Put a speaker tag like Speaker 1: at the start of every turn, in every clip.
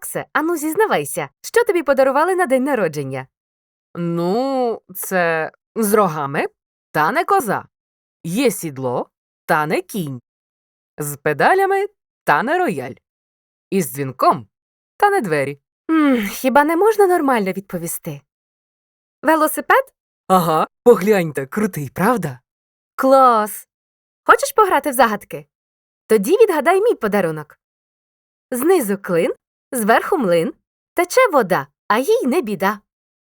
Speaker 1: Максе, ану зізнавайся, що тобі подарували на день народження?
Speaker 2: Ну, це з рогами та не коза. Є сідло та не кінь. З педалями та не рояль. Із дзвінком та не двері.
Speaker 1: М, хіба не можна нормально відповісти? Велосипед?
Speaker 2: Ага, погляньте, крутий, правда?
Speaker 1: Клас. Хочеш пограти в загадки? Тоді відгадай мій подарунок. Знизу клин, зверху млин, тече вода, а їй не біда.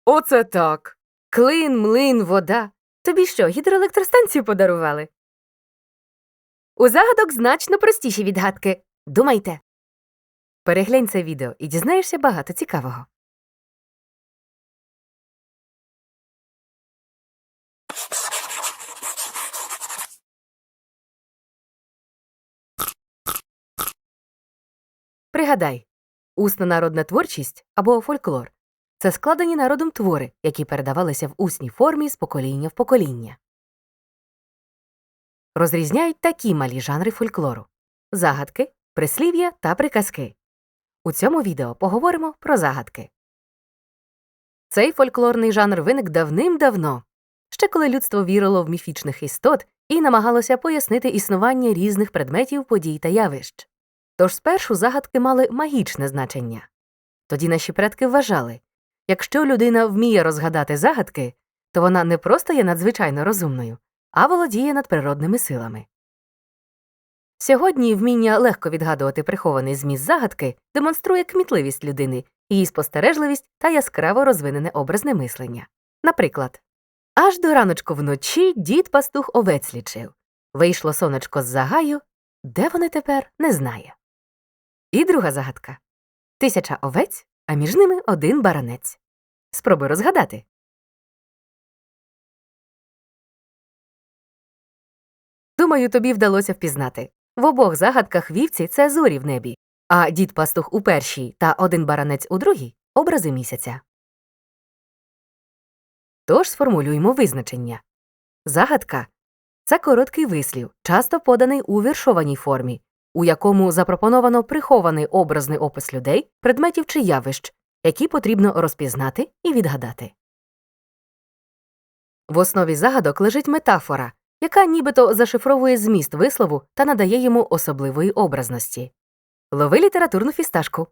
Speaker 2: Оце так.
Speaker 1: Клин, млин, вода. Тобі що, гідроелектростанцію подарували? У загадок значно простіші відгадки. Думайте. Переглянь це відео і дізнаєшся багато цікавого. Пригадай, усна народна творчість або фольклор це складені народом твори, які передавалися в усній формі з покоління в покоління. Розрізняють такі малі жанри фольклору загадки, прислів'я та приказки. У цьому відео поговоримо про загадки. Цей фольклорний жанр виник давним-давно, ще коли людство вірило в міфічних істот і намагалося пояснити існування різних предметів, подій та явищ. Тож спершу загадки мали магічне значення. Тоді наші предки вважали, якщо людина вміє розгадати загадки, то вона не просто є надзвичайно розумною, а володіє надприродними силами. Сьогодні вміння легко відгадувати прихований зміст загадки демонструє кмітливість людини, її спостережливість та яскраво розвинене образне мислення. Наприклад, аж до раночку вночі дід пастух овець лічив. Вийшло сонечко з загаю, де вони тепер не знає. І друга загадка тисяча овець, а між ними один баранець. Спробуй розгадати. Думаю, тобі вдалося впізнати. В обох загадках вівці це зорі в небі, а дід пастух у першій та один баранець у другій образи місяця. Тож сформулюємо визначення. Загадка це короткий вислів, часто поданий у віршованій формі, у якому запропоновано прихований образний опис людей, предметів чи явищ, які потрібно розпізнати і відгадати. В основі загадок лежить метафора, яка нібито зашифровує зміст вислову та надає йому особливої образності. Лови літературну фісташку.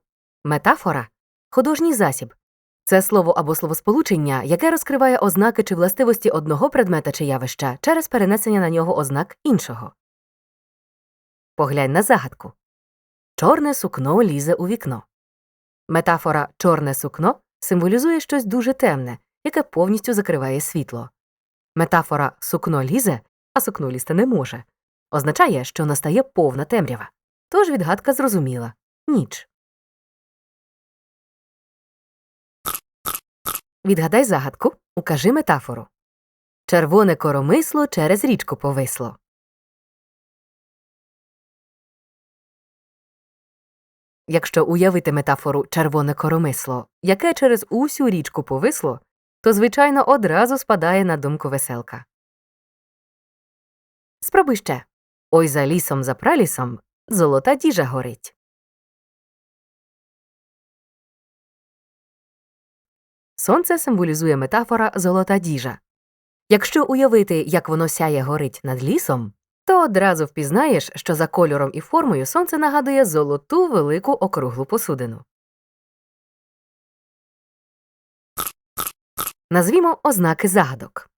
Speaker 1: Метафора художній засіб. Це слово або словосполучення, яке розкриває ознаки чи властивості одного предмета чи явища через перенесення на нього ознак іншого. Поглянь на загадку. Чорне сукно лізе у вікно. Метафора чорне сукно символізує щось дуже темне, яке повністю закриває світло. Метафора сукно лізе, а сукно лізти не може, означає, що настає повна темрява. Тож відгадка зрозуміла ніч. Відгадай загадку, укажи метафору. Червоне коромисло через річку повисло. Якщо уявити метафору червоне коромисло, яке через усю річку повисло, то, звичайно, одразу спадає на думку веселка. Спробуй ще. Ой за лісом за пралісом золота діжа горить. Сонце символізує метафора золота діжа. Якщо уявити, як воно сяє горить над лісом, то одразу впізнаєш, що за кольором і формою сонце нагадує золоту велику округлу посудину. Назвімо ознаки загадок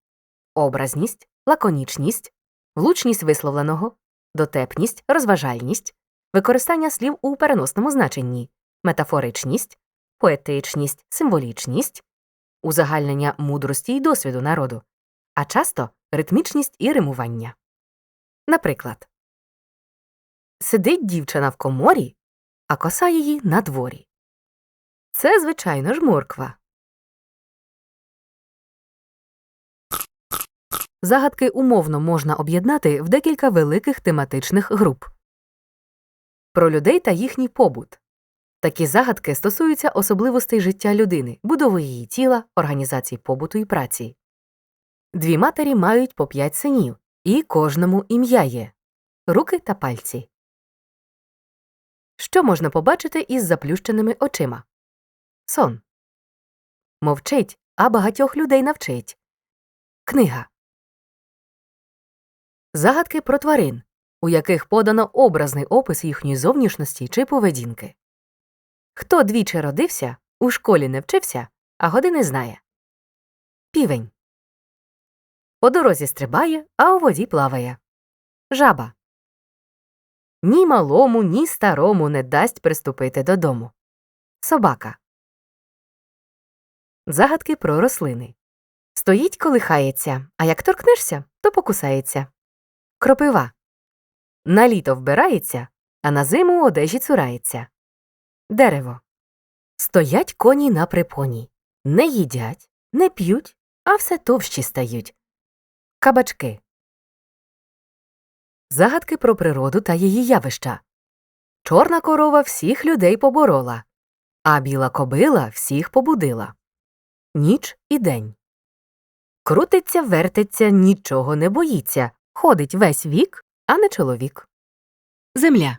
Speaker 1: образність, лаконічність, влучність висловленого, дотепність, розважальність, використання слів у переносному значенні, метафоричність, поетичність, символічність, узагальнення мудрості й досвіду народу, а часто ритмічність і римування. Наприклад, сидить дівчина в коморі, а коса її на дворі. Це, звичайно ж, морква. Загадки умовно можна об'єднати в декілька великих тематичних груп. Про людей та їхній побут. Такі загадки стосуються особливостей життя людини, будови її тіла, організації побуту і праці. Дві матері мають по п'ять синів, і кожному ім'я є руки та пальці. Що можна побачити із заплющеними очима? Сон. Мовчить, а багатьох людей навчить. Книга. Загадки про тварин, у яких подано образний опис їхньої зовнішності чи поведінки. Хто двічі родився, у школі не вчився, а години знає. Півень. По дорозі стрибає, а у воді плаває. Жаба. Ні малому, ні старому не дасть приступити додому. Собака. Загадки про рослини. Стоїть, колихається, а як торкнешся, то покусається. Кропива. На літо вбирається, а на зиму одежі цурається. Дерево. Стоять коні на припоні. Не їдять, не п'ють, а все товщі стають. Кабачки. Загадки про природу та її явища. Чорна корова всіх людей поборола, а біла кобила всіх побудила. Ніч і день. Крутиться, вертиться, нічого не боїться. Ходить весь вік, а не чоловік. Земля.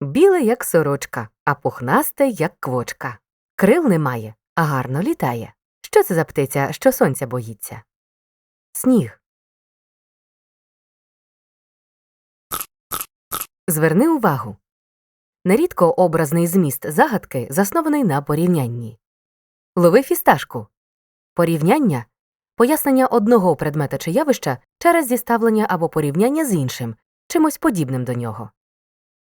Speaker 1: Біле, як сорочка, а пухнасте, як квочка. Крил немає, а гарно літає. Що це за птиця, що сонця боїться? Сніг. Зверни увагу. Нерідко образний зміст загадки заснований на порівнянні. Лови фісташку. Порівняння пояснення одного предмета чи явища через зіставлення або порівняння з іншим, чимось подібним до нього.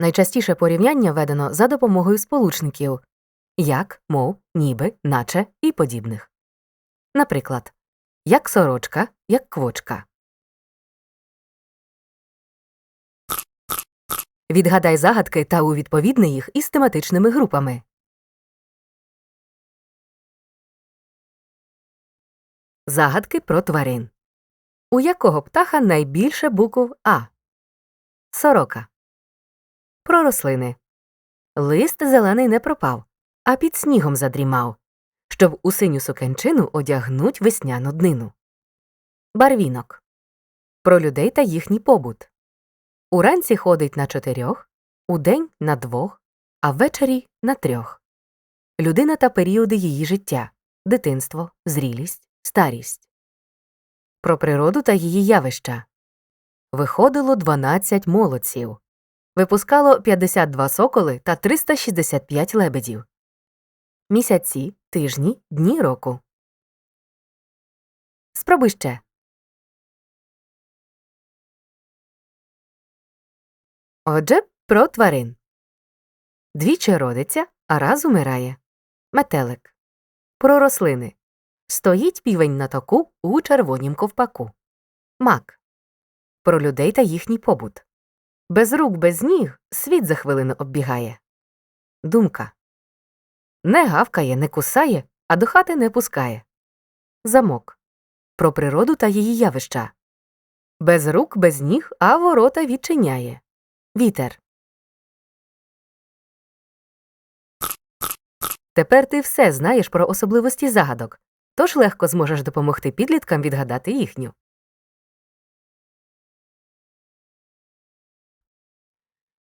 Speaker 1: Найчастіше порівняння ведено за допомогою сполучників як, мов, ніби, наче і подібних. Наприклад, як сорочка, як квочка. Відгадай загадки та увідповідни їх із тематичними групами. Загадки про тварин. У якого птаха найбільше букв А? Сорока. Про рослини. Лист зелений не пропав, а під снігом задрімав, щоб у синю сукенчину одягнуть весняну днину. Барвінок. Про людей та їхній побут. Уранці ходить на чотирьох, удень на двох, а ввечері на трьох. Людина та періоди її життя дитинство, зрілість, старість. Про природу та її явища. Виходило 12 молодців. Випускало 52 соколи та 365 лебедів. Місяці, тижні, дні року. Спробуй ще. Отже, про тварин. Двічі родиться, а раз умирає. Метелик. Про рослини. Стоїть півень на току у червонім ковпаку. Мак. Про людей та їхній побут. Без рук, без ніг світ за хвилину оббігає. Думка. Не гавкає, не кусає, а до хати не пускає. Замок. Про природу та її явища. Без рук, без ніг, а ворота відчиняє. Вітер. Тепер ти все знаєш про особливості загадок, тож легко зможеш допомогти підліткам відгадати їхню.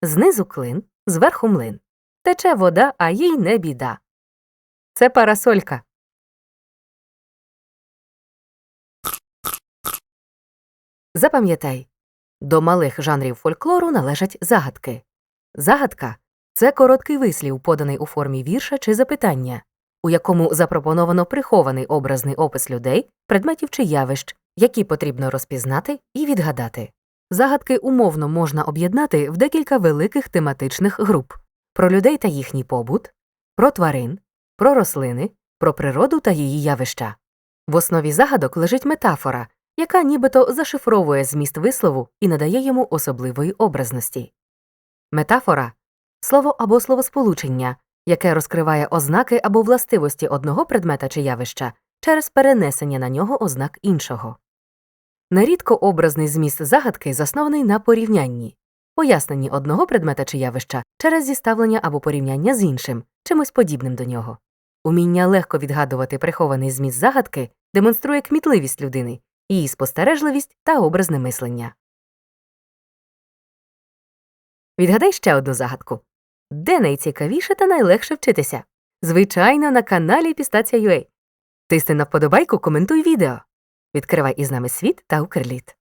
Speaker 1: Знизу клин, зверху млин. Тече вода, а їй не біда. Це парасолька. Запам'ятай, до малих жанрів фольклору належать загадки. Загадка це короткий вислів, поданий у формі вірша чи запитання, у якому запропоновано прихований образний опис людей, предметів чи явищ, які потрібно розпізнати і відгадати. Загадки умовно можна об'єднати в декілька великих тематичних груп про людей та їхній побут, про тварин, про рослини, про природу та її явища. В основі загадок лежить метафора, яка нібито зашифровує зміст вислову і надає йому особливої образності. Метафора слово або словосполучення, яке розкриває ознаки або властивості одного предмета чи явища через перенесення на нього ознак іншого. Нерідко образний зміст загадки заснований на порівнянні, поясненні одного предмета чи явища через зіставлення або порівняння з іншим, чимось подібним до нього. Уміння легко відгадувати прихований зміст загадки демонструє кмітливість людини, її спостережливість та образне мислення. Відгадай ще одну загадку. Де найцікавіше та найлегше вчитися? Звичайно, на каналі Пістація.ua. Тисни на вподобайку, коментуй відео. Відкривай із нами світ та Укрліт.